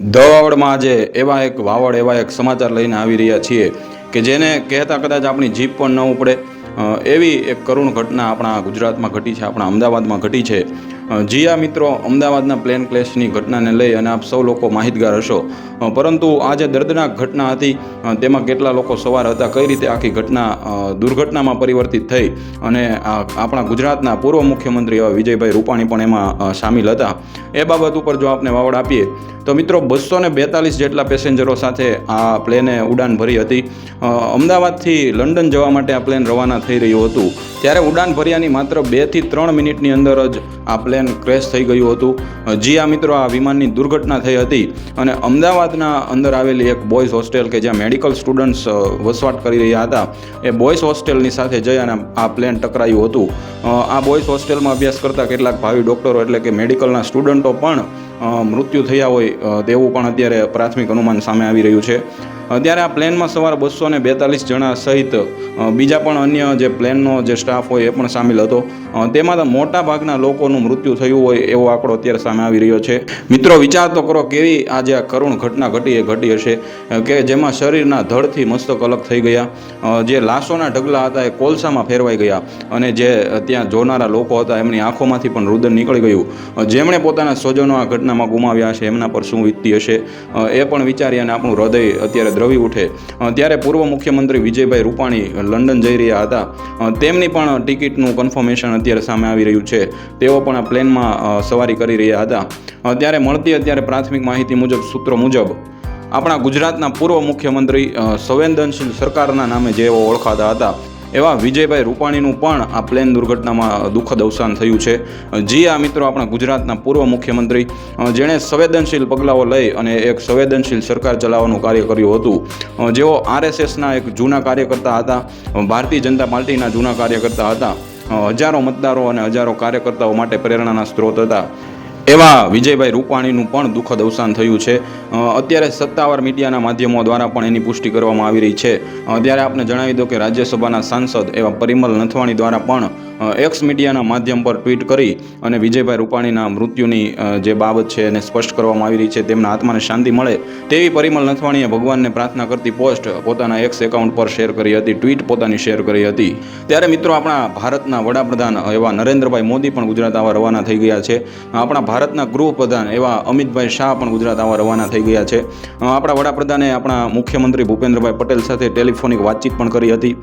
The વાવડમાં આજે એવા એક વાવડ, એવા એક સમાચાર લઈને આવી રહ્યા છીએ કે જેને કહેતા કદાચ આપણી જીભ પણ ન ઉપડે. એવી એક કરુણ ઘટના આપણા ગુજરાતમાં ઘટી છે, આપણા અમદાવાદમાં ઘટી છે. જીયા મિત્રો, અમદાવાદના પ્લેન ક્લેશની ઘટનાને લઈ અને આપ સૌ લોકો માહિતગાર હશો. પરંતુ આ જે દર્દનાક ઘટના હતી. તેમાં કેટલા લોકો સવાર હતા, કઈ રીતે આખી ઘટના દુર્ઘટનામાં પરિવર્તિત થઈ અને આપણા ગુજરાતના પૂર્વ મુખ્યમંત્રી એવા વિજયભાઈ રૂપાણી પણ એમાં સામેલ હતા. એ બાબત ઉપર જો આપને વાવડ આપીએ, તો મિત્રો બસો ને બેતાલીસ જેટલા પેસેન્જરો સાથે આ પ્લેને ઉડાન ભરી હતી. અમદાવાદથી લંડન જવા માટે આ પ્લેન રવાના થઈ રહ્યું હતું. ત્યારે ઉડાન ભર્યાની માત્ર બેથી ત્રણ મિનિટની અંદર જ આ પ્લેન ક્રેશ થઈ ગયું હતું. જી આ મિત્રો, આ વિમાનની દુર્ઘટના થઈ હતી અને અમદાવાદના અંદર આવેલી એક બોયઝ હોસ્ટેલ કે જ્યાં મેડિકલ સ્ટુડન્ટ્સ વસવાટ કરી રહ્યા હતા. એ બોયઝ હોસ્ટેલની સાથે જઈ અને આ પ્લેન ટકરાયું હતું. આ બોયઝ હોસ્ટેલમાં અભ્યાસ કરતા કેટલાક ભાવિ ડૉક્ટરો એટલે કે મેડિકલના સ્ટુડન્ટો પણ મૃત્યુ થયા હોય તેવું પણ અત્યારે પ્રાથમિક અનુમાન સામે આવી રહ્યું છે. ત્યારે આ પ્લેનમાં સવાર બસો ને બેતાલીસ જણા સહિત બીજા પણ અન્ય જે પ્લેનનો જે સ્ટાફ હોય એ પણ સામેલ હતો. તેમાં મોટા ભાગના લોકોનું મૃત્યુ થયું હોય એવો આંકડો અત્યારે સામે આવી રહ્યો છે. મિત્રો, વિચાર તો કરો કેવી આ જે કરુણ ઘટના ઘટી એ ઘટી હશે. કે જેમાં શરીરના ધડથી મસ્તક અલગ થઈ ગયા. જે લાશોના ઢગલા હતા એ કોલસામાં ફેરવાઈ ગયા અને જે ત્યાં જોનારા લોકો હતા એમની આંખોમાંથી પણ રુદન નીકળી ગયું. જેમણે પોતાના સ્વજનો આ ઘટનામાં ગુમાવ્યા છે એમના પર શું વીતતી હશે એ પણ વિચારી અને આપણું હૃદય અત્યારે દ્રવી ઉઠે. ત્યારે પૂર્વ મુખ્યમંત્રી વિજયભાઈ રૂપાણી લંડન જઈ રહ્યા હતા. તેમની પણ ટિકિટનું કન્ફર્મેશન અત્યારે સામે આવી રહ્યું છે. તેઓ પણ આ પ્લેનમાં સવારી કરી રહ્યા હતા. ત્યારે મળતી અત્યારે પ્રાથમિક માહિતી મુજબ, સૂત્રો મુજબ, આપણા ગુજરાતના પૂર્વ મુખ્યમંત્રી સંવેદનશીલ સરકારના નામે જેઓ ઓળખાતા હતા. એવા વિજયભાઈ રૂપાણીનું પણ આ પ્લેન દુર્ઘટનામાં દુઃખદ અવસાન થયું છે. જી આ મિત્રો આપણા ગુજરાતના પૂર્વ મુખ્યમંત્રી જેણે સંવેદનશીલ પગલાઓ લઈ અને એક સંવેદનશીલ સરકાર ચલાવવાનું કાર્ય કર્યું હતું. જેઓ આરએસએસના એક જૂના કાર્યકર્તા હતા ભારતીય જનતા પાર્ટીના જૂના કાર્યકર્તા હતા હજારો મતદારો અને હજારો કાર્યકર્તાઓ માટે પ્રેરણાના સ્ત્રોત હતા. એવા વિજયભાઈ રૂપાણીનું પણ દુઃખદ અવસાન થયું છે. અત્યારે સત્તાવાર મીડિયાના માધ્યમો દ્વારા પણ એની પુષ્ટિ કરવામાં આવી રહી છે. ત્યારે આપને જણાવી દો કે રાજ્યસભાના સાંસદ એવા પરિમલ નથવાણી દ્વારા પણ એક્સ મીડિયાના માધ્યમ પર ટ્વીટ કરી અને વિજયભાઈ રૂપાણીના મૃત્યુની જે બાબત છે એને સ્પષ્ટ કરવામાં આવી રહી છે, તેમના આત્માને શાંતિ મળે તેવી પરિમલ નથવાણીએ ભગવાનને પ્રાર્થના કરતી પોસ્ટ પોતાના એક્સ એકાઉન્ટ પર શેર કરી હતી, ટ્વીટ પોતાની શેર કરી હતી. ત્યારે મિત્રો આપણા ભારતના વડાપ્રધાન એવા નરેન્દ્રભાઈ મોદી પણ ગુજરાત આવવા રવાના થઈ ગયા છે. આપણા ભારતના ગૃહપ્રધાન એવા અમિતભાઈ શાહ પણ ગુજરાત આવવા રવાના થઈ ગયા છે. આપણા વડાપ્રધાને આપણા મુખ્યમંત્રી ભૂપેન્દ્રભાઈ પટેલ સાથે ટેલિફોનિક વાતચીત પણ કરી હતી.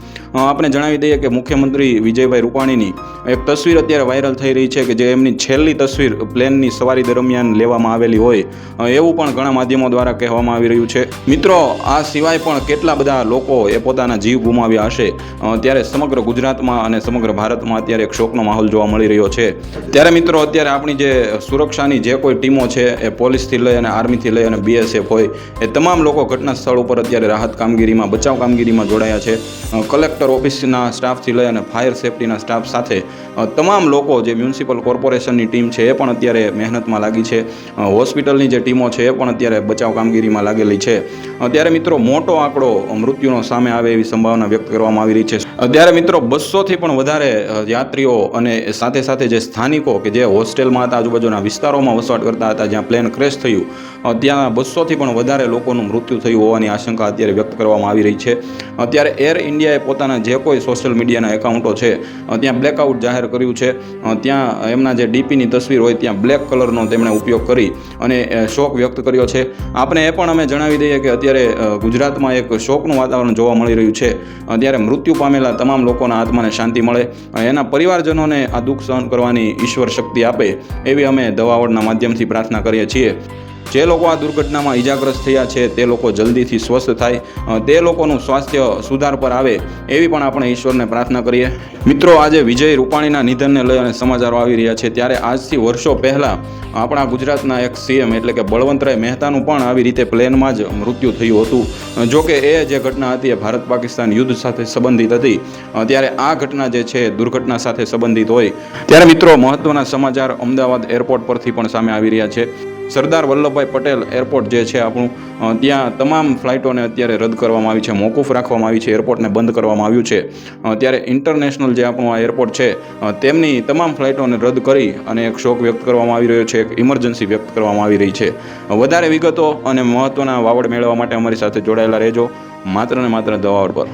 આપણે જણાવી દઈએ કે મુખ્યમંત્રી વિજયભાઈ રૂપાણીની એક તસવીર અત્યારે વાયરલ થઈ રહી છે કે જે એમની છેલ્લી તસવીર પ્લેનની સવારી દરમિયાન લેવામાં આવેલી હોય. એવું પણ ઘણા માધ્યમો દ્વારા કહેવામાં આવી રહ્યું છે. મિત્રો, આ સિવાય પણ કેટલા બધા લોકો એ પોતાના જીવ ગુમાવ્યા હશે? ત્યારે સમગ્ર ગુજરાતમાં અને સમગ્ર ભારતમાં અત્યારે એક શોકનો માહોલ જોવા મળી રહ્યો છે. ત્યારે મિત્રો, અત્યારે આપણી જે સુરક્ષાની જે કોઈ ટીમો છે એ પોલીસથી લઈ અને આર્મીથી લઈ અને બીએસએફ હોય, એ તમામ લોકો ઘટના સ્થળ ઉપર અત્યારે રાહત કામગીરીમાં, બચાવ કામગીરીમાં જોડાયા છે. કલેક્ટર ઓફિસના સ્ટાફથી લઈ અને ફાયર સેફટીના સ્ટાફ સાથે તમામ લોકો જે મ્યુનિસિપલ કોર્પોરેશનની ટીમ છે એ પણ અત્યારે મહેનતમાં લાગી છે. હોસ્પિટલની જે ટીમો છે એ પણ અત્યારે બચાવ કામગીરીમાં લાગેલી છે. અત્યારે મિત્રો મોટો આંકડો મૃત્યુનો સામે આવે એવી સંભાવના વ્યક્ત કરવામાં આવી રહી છે. અત્યારે મિત્રો બસોથી પણ વધારે યાત્રીઓ અને સાથે સાથે જે સ્થાનિકો કે જે હોસ્ટેલમાં હતા આજુબાજુના વિસ્તારોમાં વસવાટ કરતા હતા જ્યાં પ્લેન ક્રેશ થયું ત્યાં બસોથી પણ વધારે લોકોનું મૃત્યુ થયું હોવાની આશંકા અત્યારે વ્યક્ત કરવામાં આવી રહી છે. અત્યારે એર ઇન્ડિયાએ પોતાના જે કોઈ સોશિયલ મીડિયાના એકાઉન્ટો છે અ, ત્યાં બ્લેકઆઉટ જાહેર કર્યું છે. ત્યાં એમના જે ડીપીની તસવીર હોય ત્યાં બ્લેક કલરનો તેમણે ઉપયોગ કરી અને શોક વ્યક્ત કર્યો છે. આપણે એ પણ અમે જણાવી દઈએ કે અત્યારે ગુજરાતમાં એક શોકનું વાતાવરણ જોવા મળી રહ્યું છે. ત્યારે મૃત્યુ પામેલા તમામ લોકોના આત્માને શાંતિ મળે એના પરિવારજનોને આ દુઃખ સહન કરવાની ઈશ્વર શક્તિ આપે એવી અમે દવાવડના માધ્યમથી પ્રાર્થના કરીએ છીએ. જે લોકો આ દુર્ઘટનામાં ઈજાગ્રસ્ત થયા છે, તે લોકો જલ્દીથી સ્વસ્થ થાય તે લોકોનું સ્વાસ્થ્ય સુધાર પર આવે, એવી પણ આપણે ઈશ્વરને પ્રાર્થના કરીએ. મિત્રો, આજે વિજય રૂપાણીના નિધનને લઈ અને સમાચારો આવી રહ્યા છે. ત્યારે આજથી વર્ષો પહેલાં આપણા ગુજરાતના એક સીએમ એટલે કે બળવંતરાય મહેતાનું પણ આવી રીતે પ્લેનમાં જ મૃત્યુ થયું હતું. જોકે એ જે ઘટના હતી, એ ભારત પાકિસ્તાન યુદ્ધ સાથે સંબંધિત હતી. ત્યારે આ ઘટના જે છે દુર્ઘટના સાથે સંબંધિત હોય. ત્યારે મિત્રો, મહત્વના સમાચાર અમદાવાદ એરપોર્ટ પરથી પણ સામે આવી રહ્યા છે. સરદાર વલ્લભભાઈ પટેલ એરપોર્ટ જે છે આપણું ત્યાં તમામ ફ્લાઇટોને અત્યારે રદ કરવામાં આવી છે, મોકૂફ રાખવામાં આવી છે, એરપોર્ટને બંધ કરવામાં આવ્યું છે. ત્યારે ઇન્ટરનેશનલ જે આપણું આ એરપોર્ટ છે તેમની તમામ ફ્લાઇટોને રદ કરી અને એક શોક વ્યક્ત કરવામાં આવી રહ્યો છે, એક ઇમરજન્સી વ્યક્ત કરવામાં આવી રહી છે. વધારે વિગતો અને મહત્ત્વના વાવડ મેળવવા માટે અમારી સાથે જોડાયેલા રહેજો. માત્ર ને માત્ર દવાવડ પર.